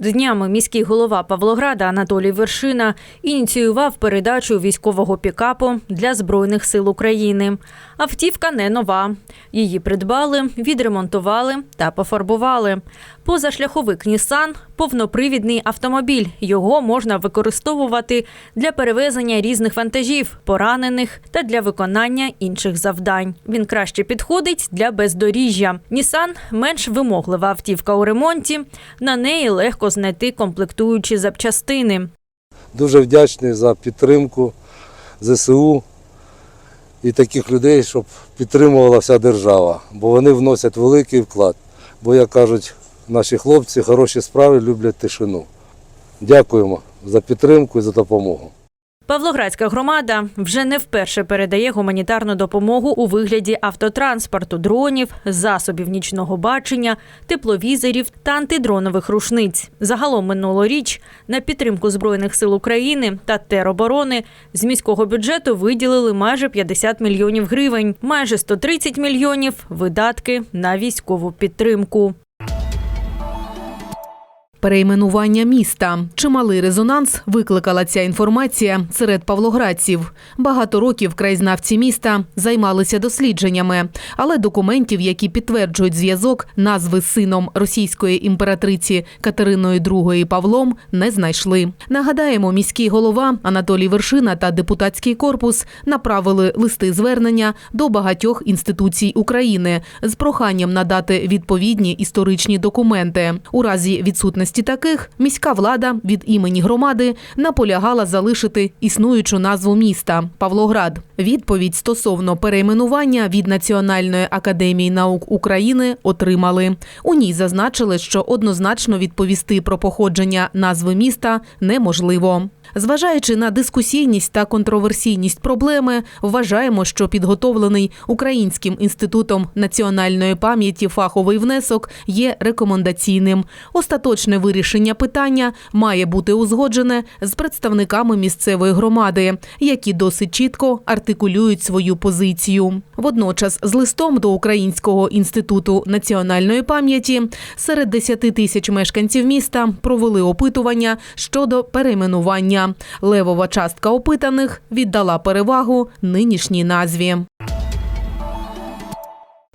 Днями міський голова Павлограда Анатолій Вершина ініціював передачу військового пікапу для Збройних сил України. Автівка не нова. Її придбали, відремонтували та пофарбували. Позашляховик Нісан повнопривідний автомобіль. Його можна використовувати для перевезення різних вантажів, поранених та для виконання інших завдань. Він краще підходить для бездоріжжя. Нісан менш вимоглива автівка у ремонті. На неї легко знайти комплектуючі запчастини. Дуже вдячний за підтримку ЗСУ і таких людей, щоб підтримувала вся держава, бо вони вносять великий вклад. Бо, як кажуть, наші хлопці хороші справи люблять тишину. Дякуємо за підтримку і за допомогу. Павлоградська громада вже не вперше передає гуманітарну допомогу у вигляді автотранспорту, дронів, засобів нічного бачення, тепловізорів та антидронових рушниць. Загалом минулоріч на підтримку збройних сил України та тероборони з міського бюджету виділили майже 50 мільйонів гривень, майже 130 мільйонів видатки на військову підтримку. Перейменування міста. Чималий резонанс викликала ця інформація серед павлоградців. Багато років краєзнавці міста займалися дослідженнями, але документів, які підтверджують зв'язок назви з сином російської імператриці Катериною II Павлом, не знайшли. Нагадаємо, міський голова Анатолій Вершина та депутатський корпус направили листи звернення до багатьох інституцій України з проханням надати відповідні історичні документи. У разі відсутності таких міська влада від імені громади наполягала залишити існуючу назву міста Павлоград. Відповідь стосовно перейменування від Національної академії наук України отримали. У ній зазначили, що однозначно відповісти про походження назви міста неможливо. Зважаючи на дискусійність та контроверсійність проблеми, вважаємо, що підготовлений Українським інститутом національної пам'яті фаховий внесок є рекомендаційним. Остаточне вирішення питання має бути узгоджене з представниками місцевої громади, які досить чітко артикулюють свою позицію. Водночас, з листом до Українського інституту національної пам'яті серед 10 тисяч мешканців міста провели опитування щодо перейменування. Левова частка опитаних віддала перевагу нинішній назві.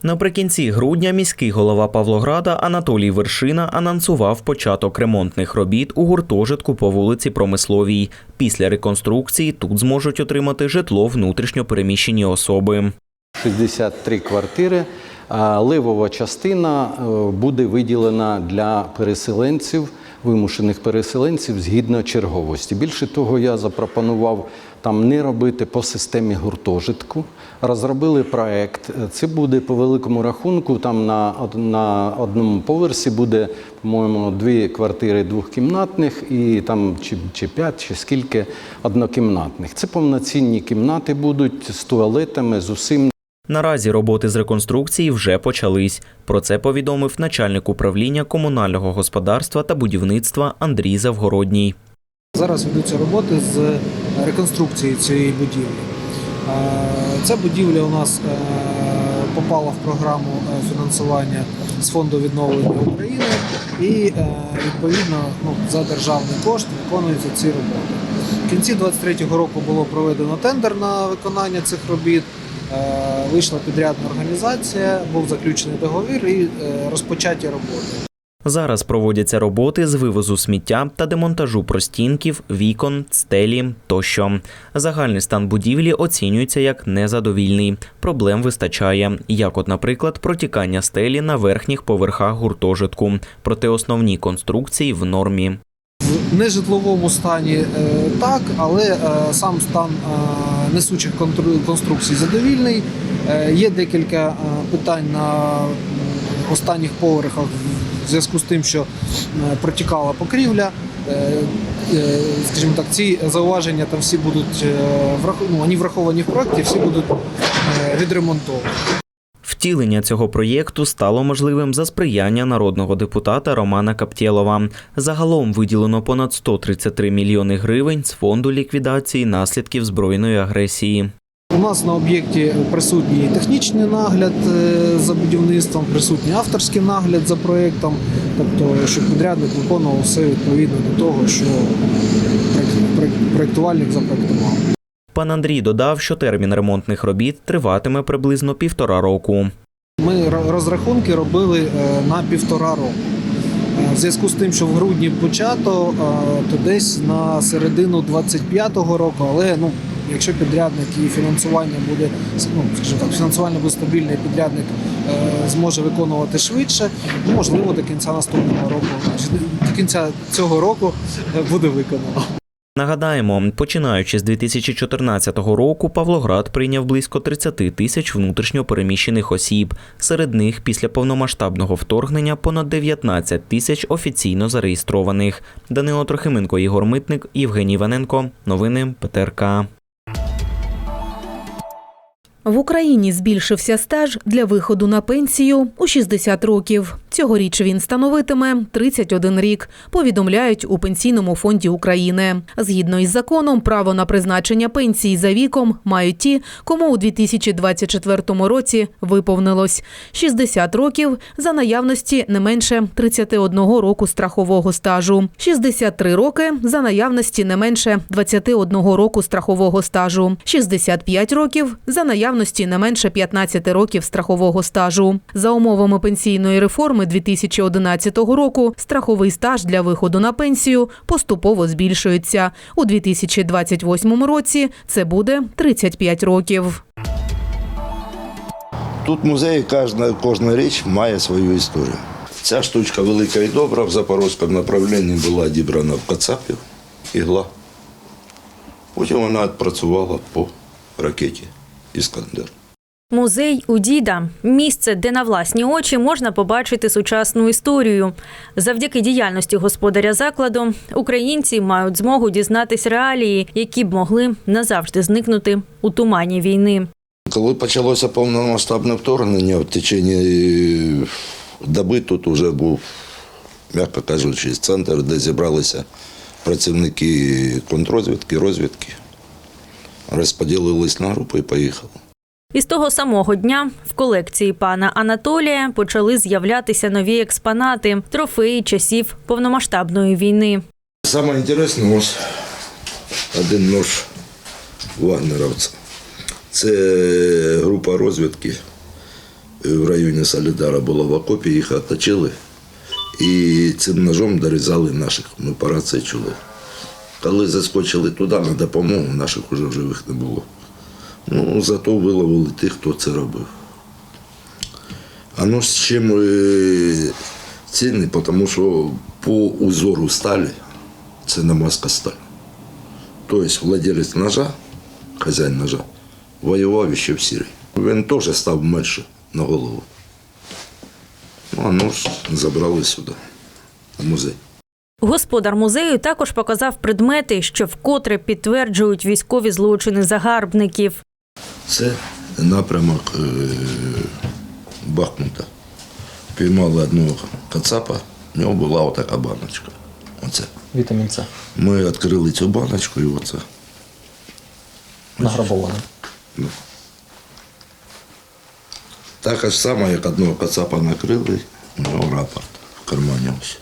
Наприкінці грудня міський голова Павлограда Анатолій Вершина анонсував початок ремонтних робіт у гуртожитку по вулиці Промисловій. Після реконструкції тут зможуть отримати житло внутрішньо переміщені особи. 63 квартири. А Ливова частина е, буде виділена для переселенців, вимушених переселенців згідно черговості. Більше того, я запропонував там не робити по системі гуртожитку. Розробили проект. Це буде по великому рахунку. Там на, на одному поверсі буде, по-моєму, дві квартири двохкімнатних і там чи, чи п'ять, чи скільки однокімнатних. Це повноцінні кімнати будуть з туалетами, з усім. Наразі роботи з реконструкції вже почались. Про це повідомив начальник управління комунального господарства та будівництва Андрій Завгородній. Зараз ведуться роботи з реконструкції цієї будівлі. Е, Ця будівля у нас е, попала в програму е, фінансування з фонду відновлення України і відповідно ну, за державний кошт виконуються ці роботи. В кінці 2023 року було проведено тендер на виконання цих робіт. Вийшла підрядна організація, був заключений договір і розпочаті роботи. Зараз проводяться роботи з вивозу сміття та демонтажу простінків, вікон, стелі тощо. Загальний стан будівлі оцінюється як незадовільний. Проблем вистачає, як, от, наприклад, протікання стелі на верхніх поверхах гуртожитку. Проте основні конструкції в нормі. В нежитловому стані е, так, але е, сам стан е, несучих конструкцій задовільний. Є декілька питань на останніх поверхах в зв'язку з тим, що е, протікала покрівля. Е, е, Скажімо так, ці зауваження там всі будуть ну, вони враховані в проєкті, всі будуть відремонтовані. Втілення цього проєкту стало можливим за сприяння народного депутата Романа Каптєлова. Загалом виділено понад 133 мільйони гривень з фонду ліквідації наслідків збройної агресії. У нас на об'єкті присутній технічний нагляд е, за будівництвом, присутній авторський нагляд за проєктом, тобто, щоб підрядник виконував все відповідно до того, що проєкт- проєкт- проєктувальник запроєктував. Пан Андрій додав, що термін ремонтних робіт триватиме приблизно півтора року. Ми ро- розрахунки робили е, на півтора року. Е, В зв'язку з тим, що в грудні почато, то десь на середину 25-го року, але ну, якщо підрядник і фінансування буде, ну, скажімо так, фінансування буде стабільне, і підрядник е, зможе виконувати швидше, можливо, до кінця наступного року, до кінця цього року е, буде виконано. Нагадаємо, починаючи з 2014 року, Павлоград прийняв близько 30 тисяч внутрішньо переміщених осіб. Серед них після повномасштабного вторгнення понад 19 тисяч офіційно зареєстрованих. Данило Трохименко, Ігор Митник, Євгеній Іваненко. Новини ПТРК. В Україні збільшився стаж для виходу на пенсію у 60 років. Цьогоріч він становитиме 31 рік, повідомляють у Пенсійному фонді України. Згідно із законом, право на призначення пенсії за віком мають ті, кому у 2024 році виповнилось 60 років за наявності не менше 31 року страхового стажу, 63 роки за наявності не менше 21 року страхового стажу, 65 років за наявності не менше 15 років страхового стажу. За умовами пенсійної реформи 2011 року страховий стаж для виходу на пенсію поступово збільшується. У 2028 році це буде 35 років. Тут в музеї кожна, кожна річ має свою історію. Ця штучка велика і добра в запорозькому направлінні була дібрана в Кацапів, ігла. Потім вона відпрацювала по ракеті Іскандер. Музей у діда місце, де на власні очі можна побачити сучасну історію. Завдяки діяльності господаря закладу українці мають змогу дізнатись реалії, які б могли назавжди зникнути у тумані війни. Коли почалося повномасштабне вторгнення, в течение доби тут вже був, м'яко кажучи, центр, де зібралися працівники контррозвідки, розвідки, розподілились на групи і поїхали. І з того самого дня в колекції пана Анатолія почали з'являтися нові експонати, трофеї часів повномасштабної війни. Саме ось один нож вагнеровця. Це група розвідки в районі Солідара була в окопі, їх оточили і цим ножом дорізали наших. Ми по рації чули. Коли заскочили туди на допомогу, наших уже живих не було. Ну, зато виловили тих, хто це робив. Оно з чим е, цінне, тому що по узору сталі це намазка сталь. Тобто владелець ножа, хазяїн ножа, воював ще в Сирії. Він теж став менше на голову. Ну, а нож забрали сюди, в музей. Господар музею також показав предмети, що вкотре підтверджують військові злочини загарбників. Це напрямок е, Бахмута. Піймали одного кацапа, в нього була отака баночка. Оце. Вітамін С. Ми відкрили цю баночку і оце. Награбований. Так ж само, як одного кацапа накрили, у нього рапорт в кармані ось.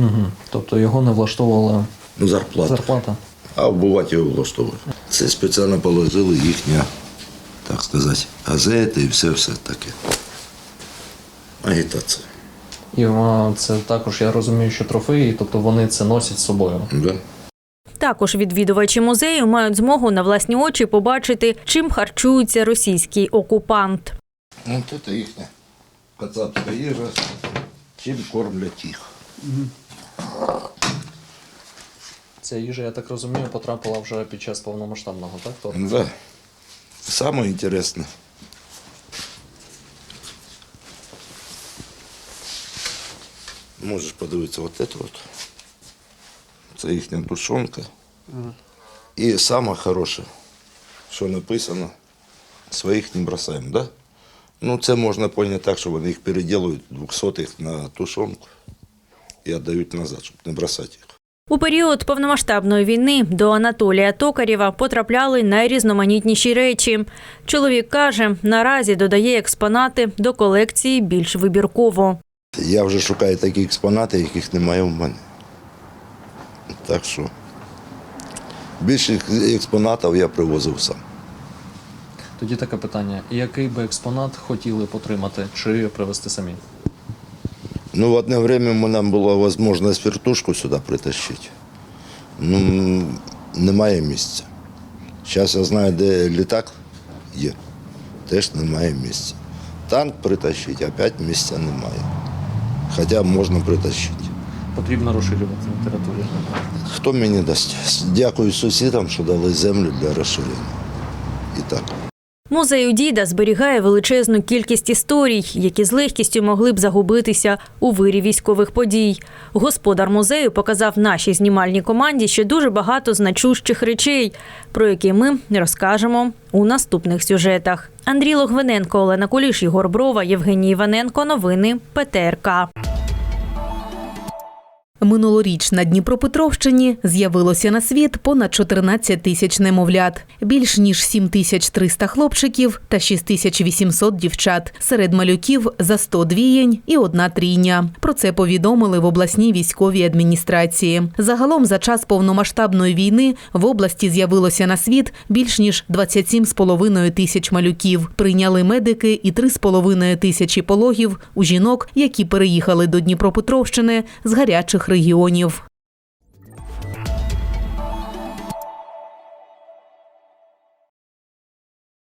Угу. Тобто його не влаштовувала Ну, зарплата. зарплата. А вбивати його влаштовує. Це спеціально положили їхня, так сказати, газети і все-все таке. Агітація. І а, це також я розумію, що трофеї, тобто вони це носять з собою. Да? Також відвідувачі музею мають змогу на власні очі побачити, чим харчується російський окупант. От це їхня кацапська їжа, чим кормлять їх. Ця їжа, я так розумію, потрапила вже під час повномасштабного, так? Тобто Да. Саме інтересне. Можеш подивитися от це от. Це їхня тушонка. І саме хороше, що написано, своїх не бросаємо, да? Ну, це можна поняти так, що вони їх переділують двохсотих на тушонку. І віддають назад, щоб не бросати їх. У період повномасштабної війни до Анатолія Токарєва потрапляли найрізноманітніші речі. Чоловік каже, наразі додає експонати до колекції більш вибірково. Я вже шукаю такі експонати, яких немає в мене. Так що більше експонатів я привозив сам. Тоді таке питання: який би експонат хотіли б отримати чи привезти самі? Ну, в одне время мене була можливість вертушку сюди притащити. Ну, немає місця. Зараз я знаю, де літак є. Теж немає місця. Танк притащити, опять місця немає. Хоча можна притащити. Потрібно розширювати територію. Хто мені дасть? Дякую сусідам, що дали землю для розширення. І так. Музей у діда зберігає величезну кількість історій, які з легкістю могли б загубитися у вирі військових подій. Господар музею показав нашій знімальній команді, що дуже багато значущих речей, про які ми розкажемо у наступних сюжетах. Андрій Логвиненко, Олена Куліш, Єгор Брова, Євгеній Іваненко. Новини ПТРК. Минулоріч на Дніпропетровщині з'явилося на світ понад 14 тисяч немовлят, більш ніж 7300 хлопчиків та 6800 дівчат. Серед малюків за 100 двієнь і одна трійня. Про це повідомили в обласній військовій адміністрації. Загалом за час повномасштабної війни в області з'явилося на світ більш ніж 27,5 тисяч малюків. Прийняли медики і 3,5 тисячі пологів у жінок, які переїхали до Дніпропетровщини з гарячих регіонів.